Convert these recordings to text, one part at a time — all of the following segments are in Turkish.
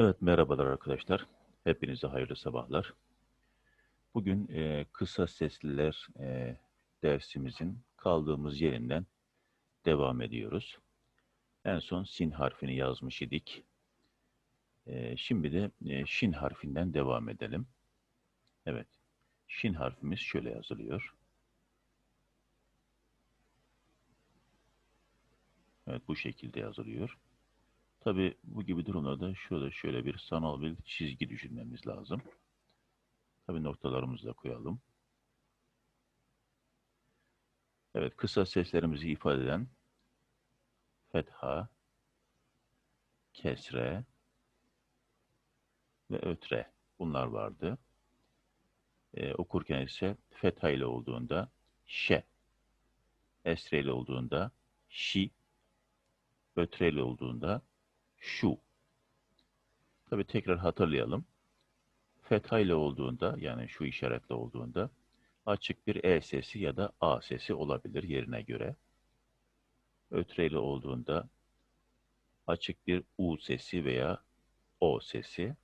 Evet, merhabalar arkadaşlar. Hepinize hayırlı sabahlar. Bugün e, kısa sesliler e, dersimizin kaldığımız yerinden devam ediyoruz. En son sin harfini yazmış idik. E, şimdi de e, şin harfinden devam edelim. Evet, şin harfimiz şöyle yazılıyor. Evet, bu şekilde yazılıyor. Tabi bu gibi durumlarda şöyle şöyle bir sanal bir çizgi düşünmemiz lazım. Tabi noktalarımızı da koyalım. Evet kısa seslerimizi ifade eden fetha, kesre ve ötre bunlar vardı. Ee, okurken ise fetha ile olduğunda şe, esre ile olduğunda şi, ötre ile olduğunda şu. Tabi tekrar hatırlayalım. Fetha ile olduğunda yani şu işaretle olduğunda açık bir E sesi ya da A sesi olabilir yerine göre. Ötre ile olduğunda açık bir U sesi veya O sesi.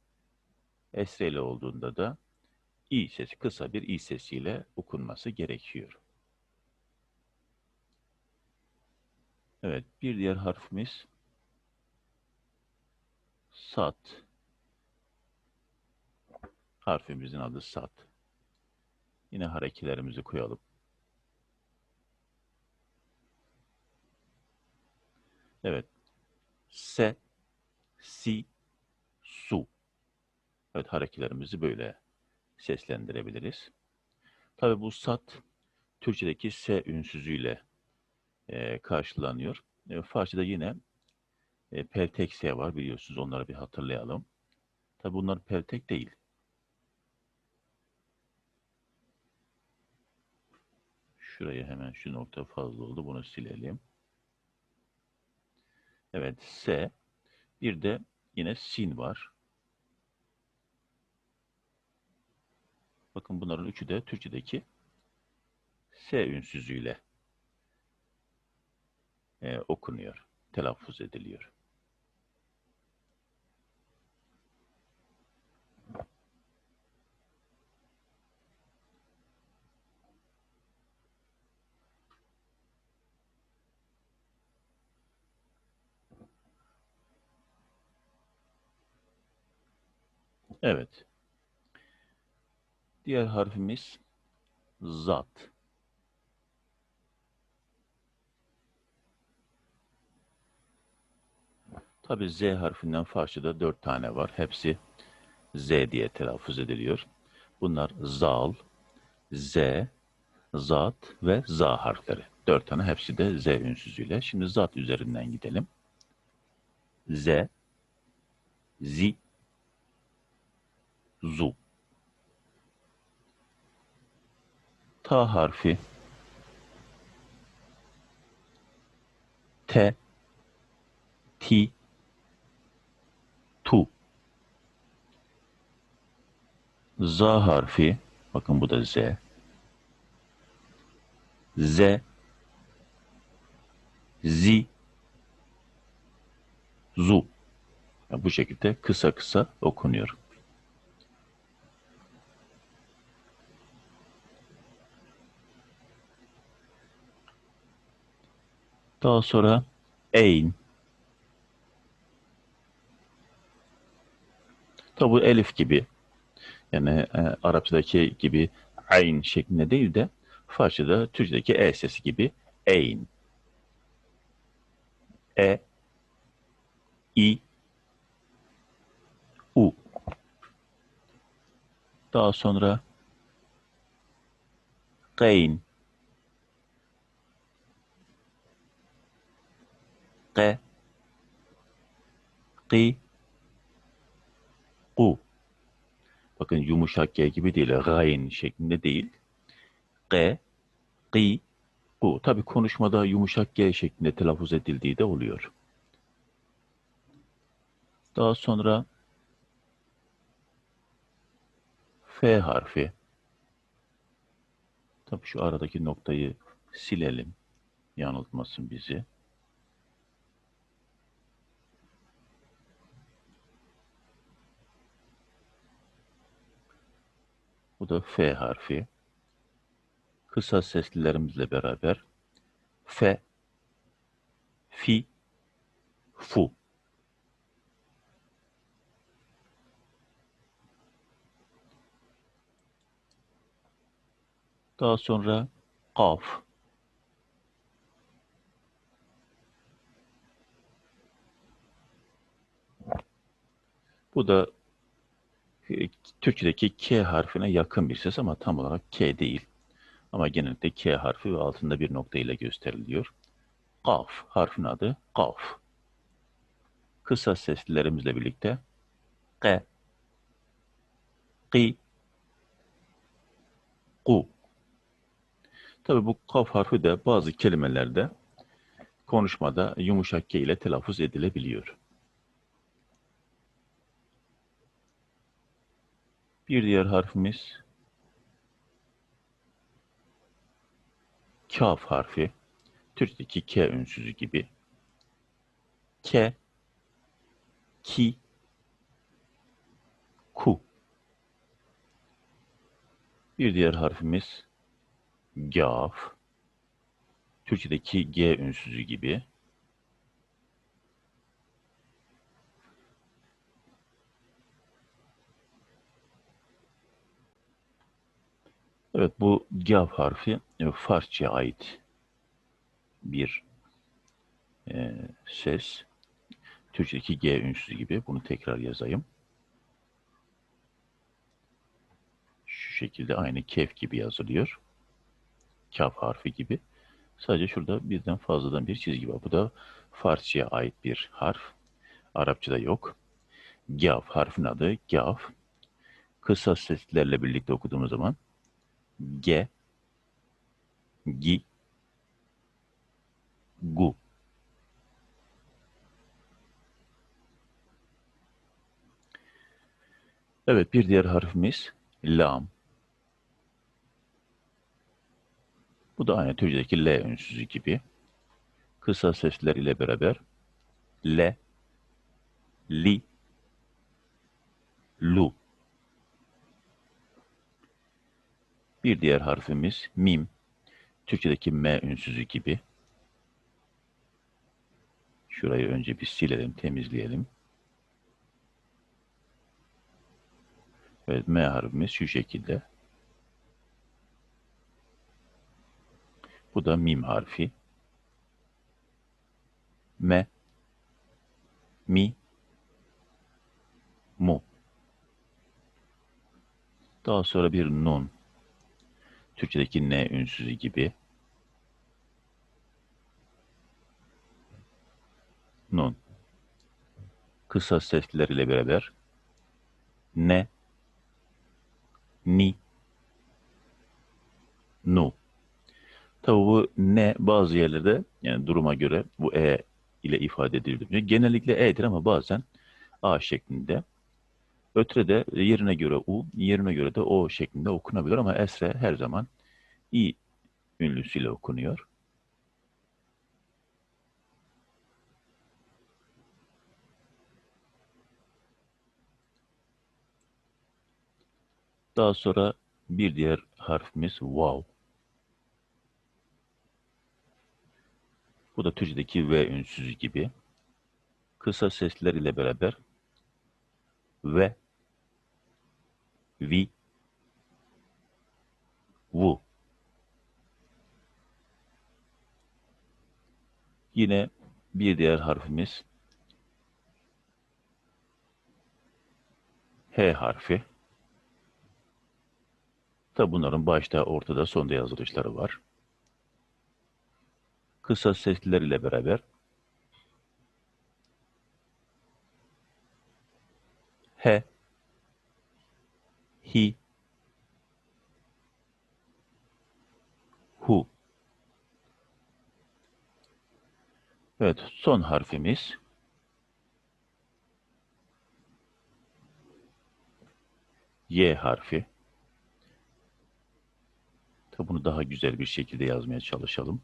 Esre ile olduğunda da İ sesi, kısa bir İ sesiyle okunması gerekiyor. Evet, bir diğer harfimiz Sat. Harfimizin adı sat. Yine harekelerimizi koyalım. Evet. Se, si, su. Evet harekelerimizi böyle seslendirebiliriz. Tabi bu sat Türkçedeki S ünsüzüyle e, karşılanıyor. E, Farsçada yine e, peltek S var biliyorsunuz. Onları bir hatırlayalım. Tabi bunlar peltek değil. Şuraya hemen şu nokta fazla oldu. Bunu silelim. Evet S. Bir de yine sin var. Bakın bunların üçü de Türkçedeki S ünsüzüyle e, okunuyor, telaffuz ediliyor. Evet. Diğer harfimiz zat. Tabi Z harfinden Farsçada dört tane var. Hepsi Z diye telaffuz ediliyor. Bunlar zal, Z, zat ve za harfleri. Dört tane hepsi de Z ünsüzüyle. Şimdi zat üzerinden gidelim. Z, zi, zu. Ta harfi. Te ti tu. Za harfi. Bakın bu da z. Z. Zi. Zu. Yani bu şekilde kısa kısa okunuyor. Daha sonra eyn. Tabi bu elif gibi yani e, Arapçadaki gibi ayn şeklinde değil de Farsçada Türkçedeki e sesi gibi eyn. E i u. Daha sonra gayn G G Gu Bakın yumuşak G gibi değil, gayn şeklinde değil. G G Gu Tabi konuşmada yumuşak G şeklinde telaffuz edildiği de oluyor. Daha sonra F harfi. Tabi şu aradaki noktayı silelim. Yanıltmasın bizi. Bu da F harfi. Kısa seslilerimizle beraber F, Fi, Fu. Daha sonra Kaf. Bu da Türkçedeki K harfine yakın bir ses ama tam olarak K değil. Ama genellikle K harfi ve altında bir nokta ile gösteriliyor. Kaf harfin adı Kaf. Kısa seslilerimizle birlikte K, Ki, Ku. Tabi bu kaf harfi de bazı kelimelerde konuşmada yumuşak K ile telaffuz edilebiliyor. Bir diğer harfimiz kaf harfi. Türkçedeki K ünsüzü gibi. K, ki, ku. Bir diğer harfimiz gaf. Türkçedeki G ünsüzü gibi. Evet bu gav harfi e, Farsça'ya ait bir e, ses. Türkçedeki G ünsüzü gibi. Bunu tekrar yazayım. Şu şekilde aynı kef gibi yazılıyor. Kaf harfi gibi. Sadece şurada birden fazladan bir çizgi var. Bu da Farsça'ya ait bir harf. Arapçada yok. Gav harfin adı Gav. Kısa seslerle birlikte okuduğumuz zaman G, Gi, Gu. Evet bir diğer harfimiz lam. Bu da aynı Türkçedeki L ünsüzü gibi. Kısa sesler ile beraber L, Li, Lu. Bir diğer harfimiz mim. Türkçedeki M ünsüzü gibi. Şurayı önce bir silelim, temizleyelim. Evet, M harfimiz şu şekilde. Bu da mim harfi. M, mi, mu. Daha sonra bir nun. Türkçedeki N ünsüzü gibi. Nun. Kısa sesler ile beraber ne, ni, nu. Tabi bu ne bazı yerlerde yani duruma göre bu e ile ifade ediliyor. Genellikle e'dir ama bazen a şeklinde. Ötre de yerine göre u, yerine göre de o şeklinde okunabilir ama esre her zaman i ünlüsüyle okunuyor. Daha sonra bir diğer harfimiz wow. Bu da Türkçedeki V ünsüzü gibi. Kısa sesler ile beraber ve vi vu Yine bir diğer harfimiz H harfi. Tabi bunların başta, ortada, sonda yazılışları var. Kısa sesler ile beraber H, Hi, Hu. Evet, son harfimiz Y harfi. Tabi bunu daha güzel bir şekilde yazmaya çalışalım.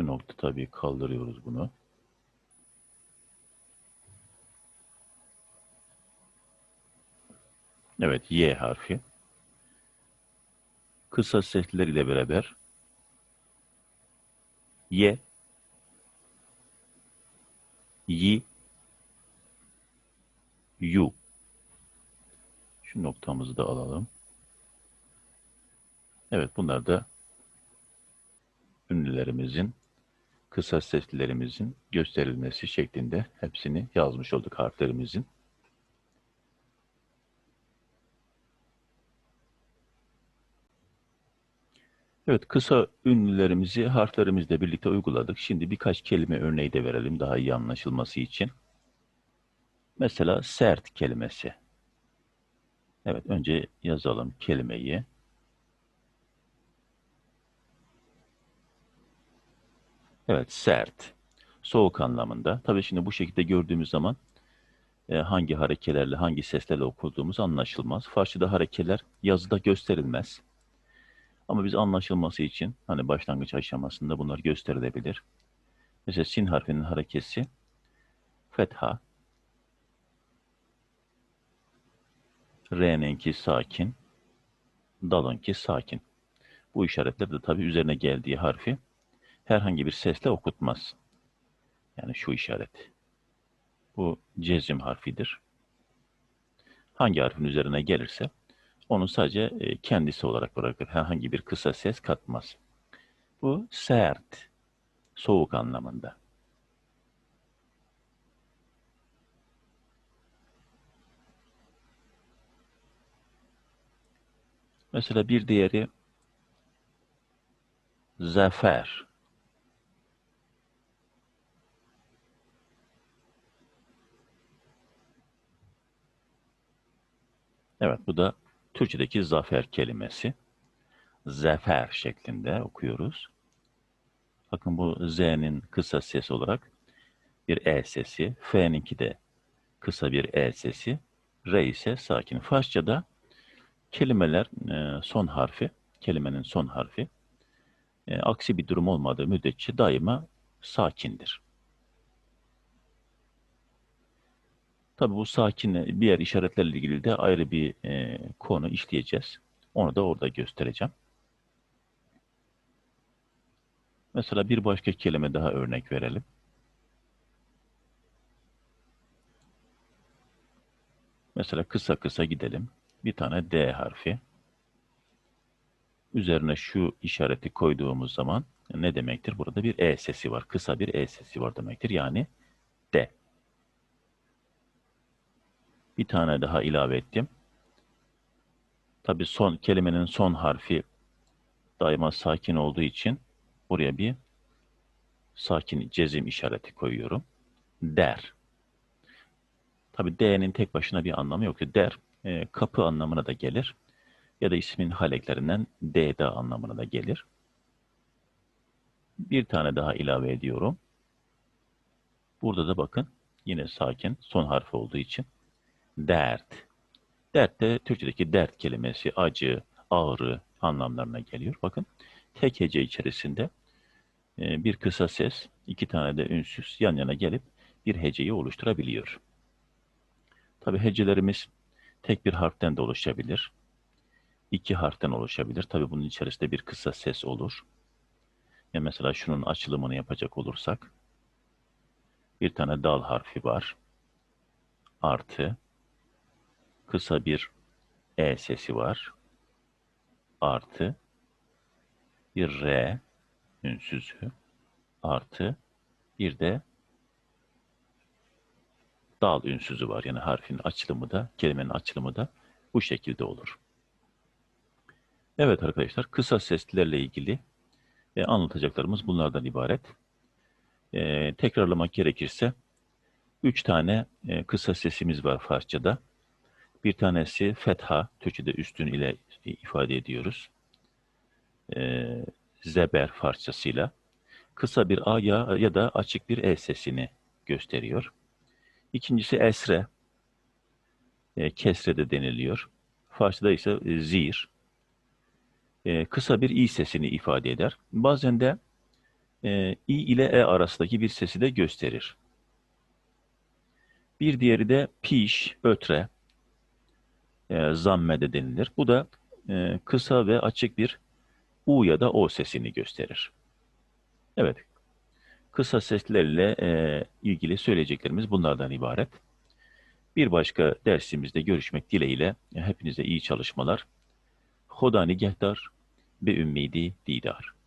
Şu nokta tabii kaldırıyoruz bunu. Evet, Y harfi. Kısa sesler ile beraber Y, Y, Yu. Şu noktamızı da alalım. Evet, bunlar da ünlülerimizin, kısa seslerimizin gösterilmesi şeklinde hepsini yazmış olduk harflerimizin. Evet, kısa ünlülerimizi harflerimizle birlikte uyguladık. Şimdi birkaç kelime örneği de verelim daha iyi anlaşılması için. Mesela sert kelimesi. Evet, önce yazalım kelimeyi. Evet, sert. Soğuk anlamında. Tabii şimdi bu şekilde gördüğümüz zaman e, hangi harekelerle, hangi seslerle okuduğumuz anlaşılmaz. Farsçada harekeler yazıda gösterilmez. Ama biz anlaşılması için hani başlangıç aşamasında bunlar gösterilebilir. Mesela sin harfinin harekesi fetha, R'ninki sakin, dalınki sakin. Bu işaretler de tabii üzerine geldiği harfi herhangi bir sesle okutmaz. Yani şu işaret. Bu cezim harfidir. Hangi harfin üzerine gelirse onu sadece e, kendisi olarak bırakır. Herhangi bir kısa ses katmaz. Bu sert, soğuk anlamında. Mesela bir diğeri zafer. Evet bu da Türkçedeki zafer kelimesi. Zafer şeklinde okuyoruz. Bakın bu Z'nin kısa ses olarak bir E sesi. F'ninki de kısa bir E sesi. R ise sakin. Farsçada kelimeler e, son harfi, kelimenin son harfi e, aksi bir durum olmadığı müddetçe daima sakindir. Tabi bu sakin diğer işaretlerle ilgili de ayrı bir e, konu işleyeceğiz. Onu da orada göstereceğim. Mesela bir başka kelime daha örnek verelim. Mesela kısa kısa gidelim. Bir tane D harfi. Üzerine şu işareti koyduğumuz zaman ne demektir? Burada bir E sesi var. Kısa bir E sesi var demektir. Yani D. Bir tane daha ilave ettim. Tabi son kelimenin son harfi daima sakin olduğu için buraya bir sakin cezim işareti koyuyorum. Der. Tabi D'nin tek başına bir anlamı yok. Der e, kapı anlamına da gelir. Ya da ismin haleklerinden D'da anlamına da gelir. Bir tane daha ilave ediyorum. Burada da bakın yine sakin son harfi olduğu için dert. Dert de Türkçedeki dert kelimesi acı, ağrı anlamlarına geliyor. Bakın tek hece içerisinde e, bir kısa ses, iki tane de ünsüz yan yana gelip bir heceyi oluşturabiliyor. Tabi hecelerimiz tek bir harften de oluşabilir. iki harften oluşabilir. Tabi bunun içerisinde bir kısa ses olur. Ya mesela şunun açılımını yapacak olursak bir tane dal harfi var. Artı kısa bir E sesi var. Artı bir R ünsüzü artı bir de dal ünsüzü var. Yani harfin açılımı da, kelimenin açılımı da bu şekilde olur. Evet arkadaşlar, kısa seslerle ilgili e, anlatacaklarımız bunlardan ibaret. E, tekrarlamak gerekirse, üç tane e, kısa sesimiz var Farsçada. Bir tanesi fetha, Türkçe'de üstün ile ifade ediyoruz. E, zeber Farsçasıyla. Kısa bir A ya, ya da açık bir E sesini gösteriyor. İkincisi esre, e, kesre de deniliyor. Farsçada ise zir, e, kısa bir i sesini ifade eder. Bazen de e, i ile e arasındaki bir sesi de gösterir. Bir diğeri de piş, ötre, e, zamme de denilir. Bu da e, kısa ve açık bir u ya da o sesini gösterir. Evet, kısa seslerle e, ilgili söyleyeceklerimiz bunlardan ibaret. Bir başka dersimizde görüşmek dileğiyle hepinize iyi çalışmalar. Hoda nigehtar ve ümmidi didar.